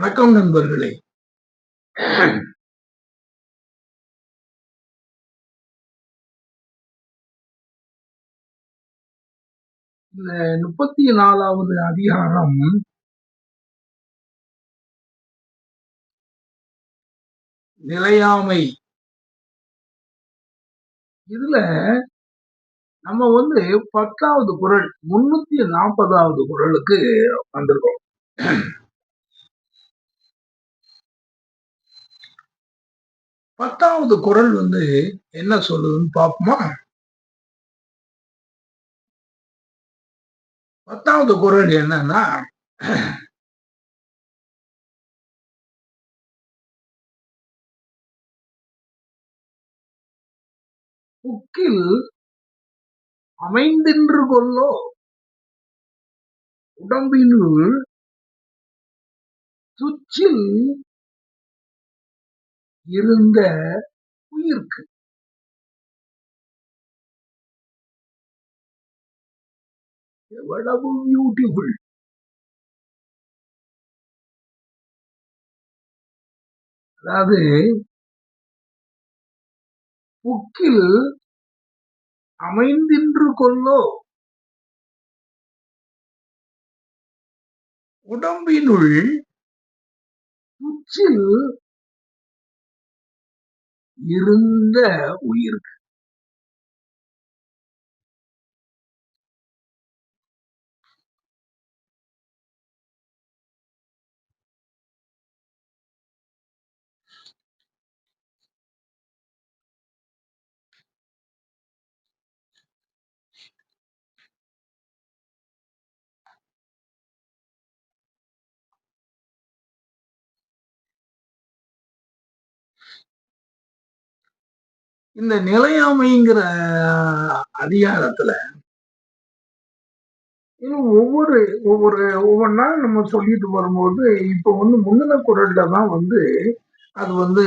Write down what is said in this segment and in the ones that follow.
வணக்கம் நண்பர்களே. இந்த முப்பத்தி நாலாவது அதிகாரம். நிலையாமை. இதுல நம்ம வந்து பத்தாவது குரல் முன்னூத்தி நாற்பதாவது குரலுக்கு வந்திருக்கோம். பத்தாவது குரல் வந்து என்ன சொல்லுதுன்னு பார்ப்போமா? பத்தாவது குரல் என்னன்னா புக்கில் அமைந்தின்று கொள்ளோ உடம்பினுள் துச்சில் இருந்த உயிர்க்கு. எவ்வளவு பியூட்டிஃபுல் அதாவது புக்கில் அமைந்தின்று கொள்ளோ. உடம்பினுள் உச்சில் இருந்த உயிருக்கு. இந்த நிலையாமைங்கிற அதிகாரத்துல ஒவ்வொரு ஒவ்வொரு ஒவ்வொரு நாள் நம்ம சொல்லிட்டு வரும்போது இப்போ வந்து முந்தின குரல்ல தான் வந்து அது வந்து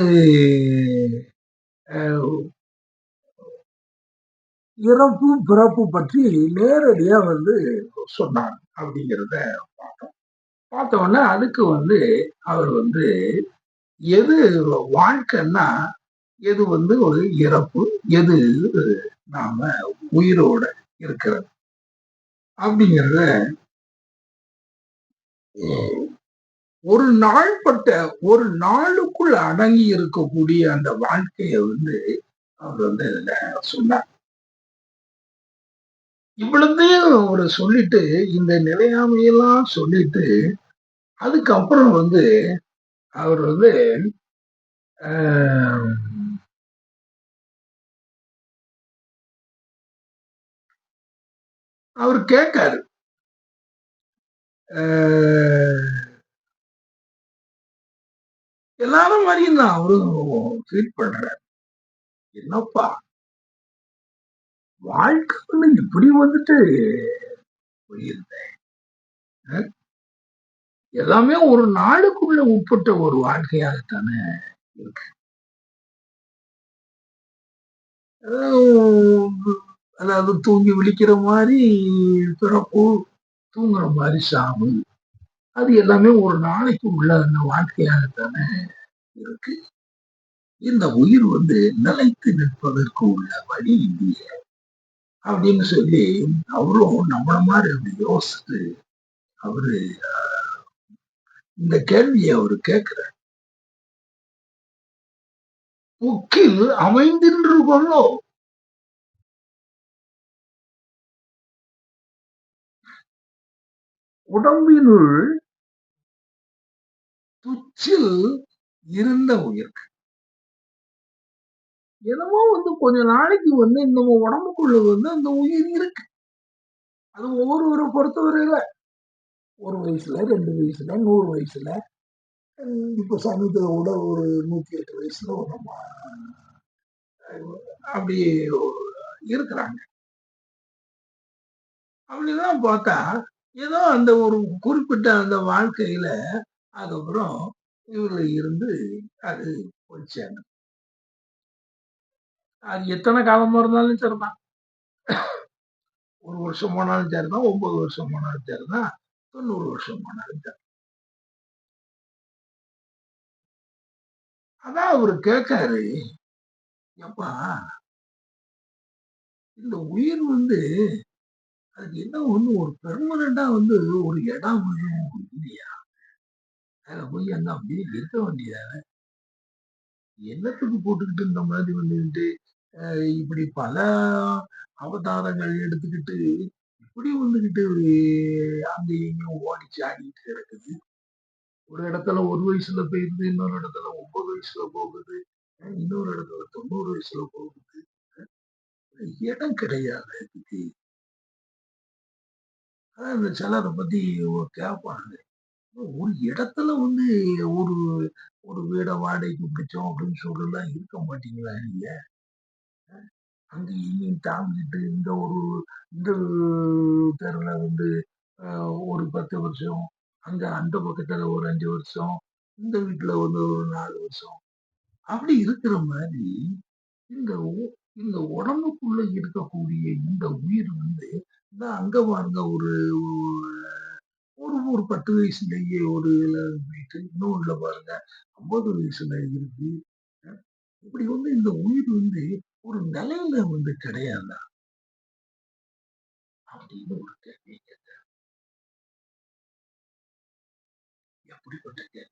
இறப்பு பிறப்பு பற்றி நேரடியா வந்து சொன்னார் அப்படிங்கிறத பார்த்தோம். பார்த்தோன்னா அதுக்கு வந்து அவர் வந்து எது வாழ்க்கைன்னா எது வந்து ஒரு இறப்பு? எது நாம உயிரோட இருக்கிறது? அப்படிங்கிறத ஒரு நாள்பட்ட ஒரு நாளுக்குள் அடங்கி இருக்கக்கூடிய அந்த வாழ்க்கைய வந்து அவர் வந்து இதுல சொன்னார். இவ்வளவுதையும் அவர் சொல்லிட்டு இந்த நிலையாமையெல்லாம் சொல்லிட்டு அதுக்கப்புறம் வந்து அவர் வந்து ஆஹ் அவர் கேட்காரு. எல்லாரும் மாதிரியும் தான். அவரும் ஃபீல் பண்றாரு. என்னப்பா? வாழ்க்கை இப்படி வந்துட்டு போயிருந்தேன் எல்லாமே ஒரு நாளுக்குள்ள உட்பட்ட ஒரு வாழ்க்கையாகத்தானே இருக்கு. அதாவது தூங்கி விழிக்கிற மாதிரி பிறப்பு தூங்குற மாதிரி சாவு அது எல்லாமே ஒரு நாளைக்கு உள்ள அந்த வாழ்க்கையாகத்தானே இருக்கு. இந்த உயிர் வந்து நிலைத்து நிற்பதற்கு உள்ள வழி இல்லையே அப்படின்னு சொல்லி அவரும் நம்மள மாதிரி அப்படி யோசித்து அவரு இந்த கேள்வியை அவரு கேட்கிறார். முக்கில் அமைந்தின்று கொள்ளோ உடம்பினுள் துச்சில் இருந்த உயிருக்கு என்னமோ வந்து கொஞ்ச நாளைக்கு வந்து இந்த உடம்புக்குள்ள வந்து அந்த உயிர் இருக்கு. அது ஒவ்வொருவரை பொறுத்தவரையில ஒரு வயசுல ரெண்டு வயசுல நூறு வயசுல இப்ப சமீபத்தில் கூட ஒரு நூத்தி எட்டு வயசுல நம்ம அப்படி இருக்கிறாங்க. அப்படிதான் பார்த்தா ஏதோ அந்த ஒரு குறிப்பிட்ட அந்த வாழ்க்கையில அதுக்கப்புறம் இவர்கள் இருந்து அது போச்சாங்க அது எத்தனை காலமா இருந்தாலும் சரிதான். ஒரு வருஷம் போனாலும் சரிதான் ஒன்பது வருஷம் போனாலும் சரிதான் தொண்ணூறு வருஷம் போனாலும் சரி. அதான் அவரு கேட்காரு எப்பா இந்த உயிர் வந்து அதுக்கு என்ன ஒண்ணு ஒரு பெர்மனண்டா வந்து ஒரு இடம் இல்லையா அதுல போய் அங்க அப்படியே இருக்க வேண்டியது என்னத்துக்கு போட்டுக்கிட்டு இந்த மாதிரி வந்துக்கிட்டு அஹ், இப்படி பல அவதாரங்கள் எடுத்துக்கிட்டு இப்படி வந்துக்கிட்டு அங்க எங்கேயும் ஓடிச்சு ஆடிட்டு கிடக்குது ஒரு இடத்துல ஒரு வயசுல போயிருது இன்னொரு இடத்துல ஒன்பது வயசுல போகுது இன்னொரு இடத்துல தொண்ணூறு வயசுல போகுது. இடம் கிடையாது அதுக்கு. அந்த இந்த சிலரை பத்தி கேட்பாங்க ஒரு இடத்துல வந்து ஒரு ஒரு வீடை வாடகைக்கு பிடிச்சோம் அப்படின்னு சொல்லலாம் இருக்க மாட்டீங்களா நீங்க? அங்கே இங்கேயும் தாங்கிட்டு இந்த ஒரு இந்த தெருல வந்து ஒரு பத்து வருஷம் அங்கே அந்த பக்கத்தில் ஒரு அஞ்சு வருஷம் இந்த வீட்டில் வந்து ஒரு நாலு வருஷம். அப்படி இருக்கிற மாதிரி இந்த உ- இந்த உடம்புக்குள்ள இருக்கக்கூடிய இந்த உயிர் வந்து அங்க பாருங்க ஒரு ஒரு ஒரு பத்து வயசுலயே ஒரு போயிட்டு இன்னொன்னுல பாருங்க. ஐம்பது வயசுல இருக்கு. இப்படி வந்து இந்த உயிர் வந்து ஒரு நிலையில வந்து கிடையாதா? அப்படின்னு ஒரு கேள்வி கேட்க எப்படிப்பட்ட கேள்வி?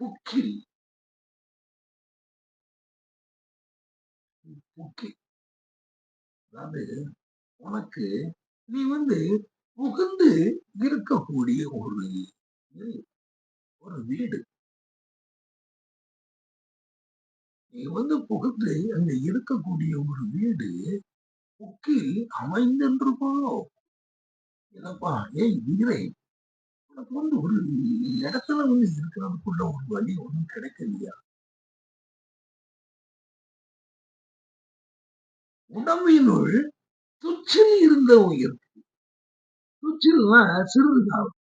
புக்கில். புக்கில். அதாவது உனக்கு நீ வந்து புகுந்து இருக்கக்கூடிய ஒரு ஒரு வீடு. நீ வந்து புகுந்து அங்க இருக்கக்கூடிய ஒரு வீடு புக்கில் அமைந்திருப்போ என்னப்பா ஏய் வீரை உனக்கு வந்து ஒரு இடத்துல வந்து இருக்கிறதுக்குள்ள ஒரு வழி ஒண்ணும் கிடைக்கலையா? உடம்பினுள் துச்சில் இருந்த உயிர். துச்சில்னா காலம்.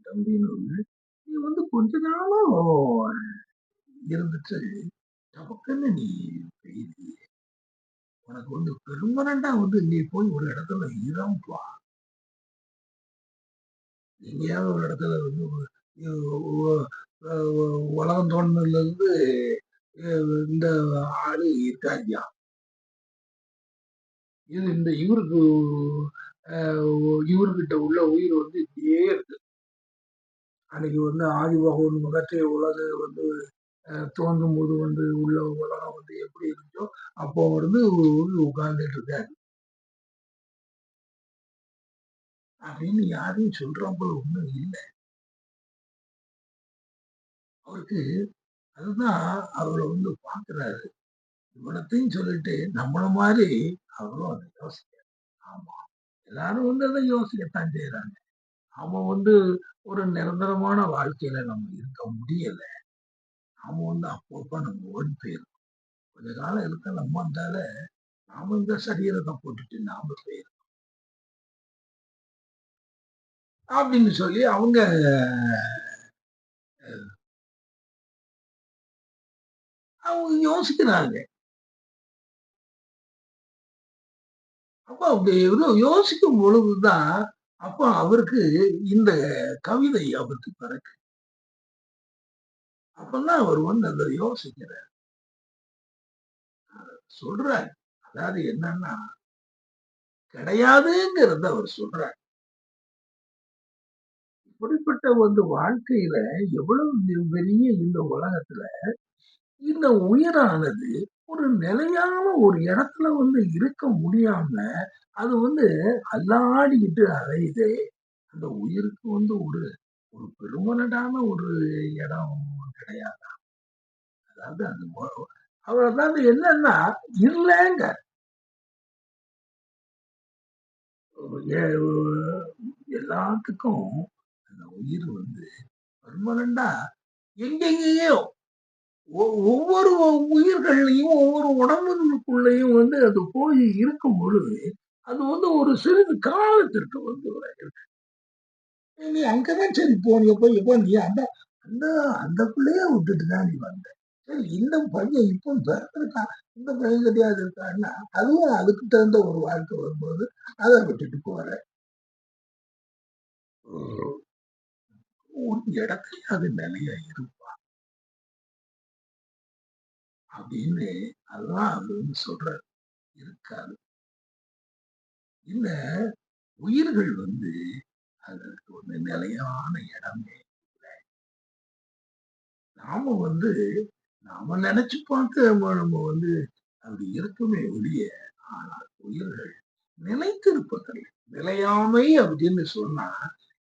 உடம்பினுள் நீ வந்து கொஞ்ச நாளும் இருந்துட்டு நமக்குன்னு நீ பெய்தியே. உனக்கு வந்து பெருமனண்டா வந்து நீ போய் ஒரு இடத்துல இறம்பா எங்கேயாவது ஒரு இடத்துல வந்து உலகம் தோணுல இருந்து இந்த ஆளு இருக்காருயா? இது இந்த இவருக்கு இவர்கிட்ட உள்ள உயிர் வந்து இப்படியே இருக்கு. அன்னைக்கு வந்து ஆதிபகவன் பகவன் உலக வந்து அஹ், தோன்றும் போது வந்து உள்ள உலகம் வந்து எப்படி இருந்துச்சோ அப்போ வந்து உட்கார்ந்துட்டு இருக்காரு. அப்படின்னு யாரையும் சொல்றவங்க ஒண்ணும் இல்லை. அவருக்கு அதுதான் அவரை வந்து பாக்குறாரு. இவ்வளத்தையும் சொல்லிட்டு நம்மள மாதிரி அவரும் அதை யோசிக்க ஆமா எல்லாரும் வந்து அதை யோசிக்கத்தான் செய்யறாங்க நாம வந்து ஒரு நிரந்தரமான வாழ்க்கையில நம்ம இருக்க முடியல. நாம வந்து அப்பப்ப நம்ம ஓடி போயிருக்கோம் கொஞ்ச காலம் இருக்க நம்ம வந்தால நாம இந்த சரீரத்தை போட்டுட்டு நாம போயிருக்கோம் அப்படின்னு சொல்லி அவங்க அவங்க யோசிக்கிறாங்க. அப்போ அப்படி எவ்வளவு யோசிக்கும் பொழுதுதான் அப்ப அவருக்கு இந்த கவிதை அவருக்கு பிறகு அப்பதான் அவர் வந்து அந்த யோசிக்கிறார். சொல்றார். அதாவது என்னன்னா கிடையாதுங்கிறத அவர் சொல்றார். இப்படிப்பட்ட வந்து வாழ்க்கையில எவ்வளவு பெரிய இந்த உலகத்துல இந்த உயிரானது ஒரு நிலையான ஒரு இடத்துல வந்து இருக்க முடியாம அது வந்து அல்லாடிக்கிட்டு அலையுது. அந்த உயிருக்கு வந்து ஒரு ஒரு பெருமனடான ஒரு இடம் கிடையாது? அதாவது அது அவர் அதாவது என்னன்னா இல்லைங்க. எல்லாத்துக்கும் அந்த உயிர் வந்து பெர்மனண்டா எங்கெங்கேயோ ஒவ்வொரு உயிர்கள்லையும் ஒவ்வொரு உடம்புகளுக்குள்ளேயும் வந்து அது போய் இருக்கும் பொழுது அது வந்து ஒரு சிறிது காலத்திற்கு வந்து நீ அங்கதான் சரி போனிய போய் எப்போ நீ அந்த அந்த அந்த பிள்ளைய விட்டுட்டு தான் நீ வந்த. சரி இந்த பையன் இப்போ பிறந்திருக்கான். இந்த பையன் கிடையாது இருக்கான்னா அதுவும் அதுக்கு தகுந்த ஒரு வாழ்க்கை வரும்போது அதை விட்டுட்டு போற. ஒரு இடத்துல அது நிலையா இருப்பா அப்படின்னு அல்லாஹ் அப்படின்னு சொல்றாரு. இருக்காது. இல்ல உயிர்கள் வந்து அதற்கு ஒரு நிலையான இடமே இல்லை. நாம வந்து நாம நினைச்சு பார்த்து நம்ம நம்ம வந்து அப்படி இருக்குமே ஒழிய ஆனால் உயிர்கள் நிலைத்திருப்பதில்லை. நிலையாமை அப்படின்னு சொன்னா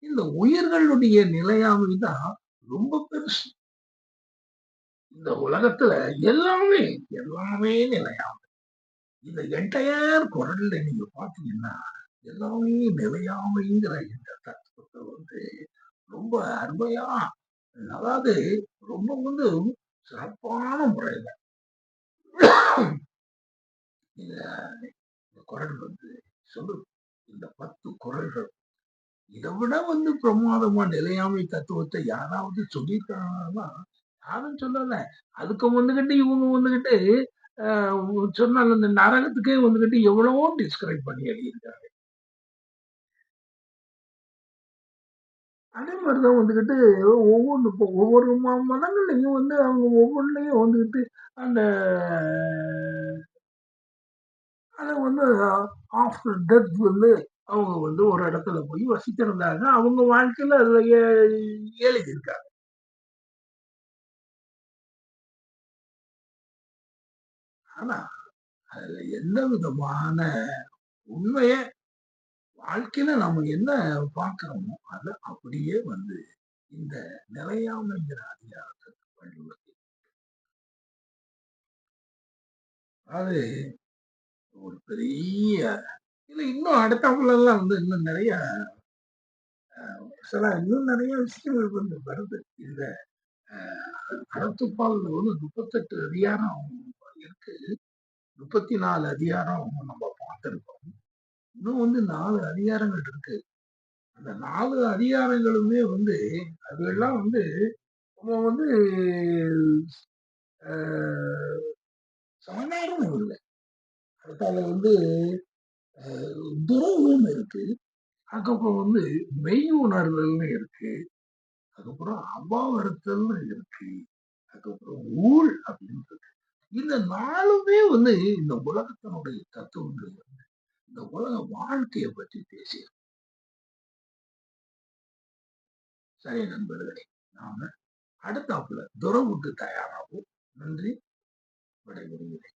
இந்த உயிர்களுடைய நிலையாமை தான் ரொம்ப பெருசு. இந்த உலகத்துல எல்லாமே எல்லாமே நிலையாமை இந்த என்டையர் குரல்ல நீங்க பாத்தீங்கன்னா எல்லாமே நிலையாமைங்கிற இந்த தத்துவத்தை வந்து ரொம்ப அருமையா அதாவது ரொம்ப வந்து சிறப்பான முறையில இந்த இந்த குரல் வந்து சொல்லு இந்த பத்து குரல்கள். இதை விட வந்து பிரமாதமா நிலையாமை தத்துவத்தை யாராவது சொல்லியிருக்காங்கன்னா யாரும் சொல்லல. அதுக்கு வந்துகிட்டு இவங்க வந்துகிட்டு சொன்னாங்க இந்த நரகத்துக்கே வந்துகிட்டு எவ்வளவோ டிஸ்கிரைப் பண்ணி எழுதியிருக்காரு அதே மாதிரிதான் வந்துகிட்டு ஒவ்வொன்று இப்போ ஒவ்வொரு மதங்கள்லையும் வந்து அவங்க ஒவ்வொன்றையும் வந்துகிட்டு அந்த அதை வந்து ஆஃப்டர் டெத் வந்து அவங்க வந்து ஒரு இடத்துல போய் வசிக்கிறதாக அவங்க வாழ்க்கையில் அதில் எழுதியிருக்காங்க ஆனா அதுல எந்த விதமான உண்மைய வாழ்க்கையில நம்ம என்ன பார்க்கிறோமோ அது அப்படியே வந்து இந்த நிலையாமைங்கிற அதிகாரத்தை வலியுறுத்தி அது ஒரு பெரிய இல்ல இன்னும் அடுத்தவங்களெல்லாம் எல்லாம் வந்து இன்னும் நிறைய சில இன்னும் நிறைய விஷயங்கள் வந்து வருது. இந்த அறத்துப்பால் வந்து முப்பத்தெட்டு அதிகாரம் முப்பத்தி நாலு அதிகாரம் நம்ம பார்த்துருக்கோம். இன்னும் வந்து நாலு அதிகாரங்கள் இருக்கு. அந்த நாலு அதிகாரங்களுமே வந்து அதெல்லாம் வந்து நம்ம வந்து சாதாரணம் இல்லை. அதுக்காக வந்து துரோகம் இருக்கு. அதுக்கப்புறம் வந்து மெய் உணர்தல்னு இருக்கு. அதுக்கப்புறம் அபாவரத்தல்னு இருக்கு. அதுக்கப்புறம் ஊழ் அப்படின்னு இருக்கு இந்த நாளுமே வந்து இந்த உலகத்தினுடைய தத்துவங்கள் வந்து இந்த உலக வாழ்க்கையை பற்றி பேசிய சரி நண்பர்களே நாம அடுத்தாப்புல துறவுக்கு தயாராகும் நன்றி. விடைபெறுகிறேன்.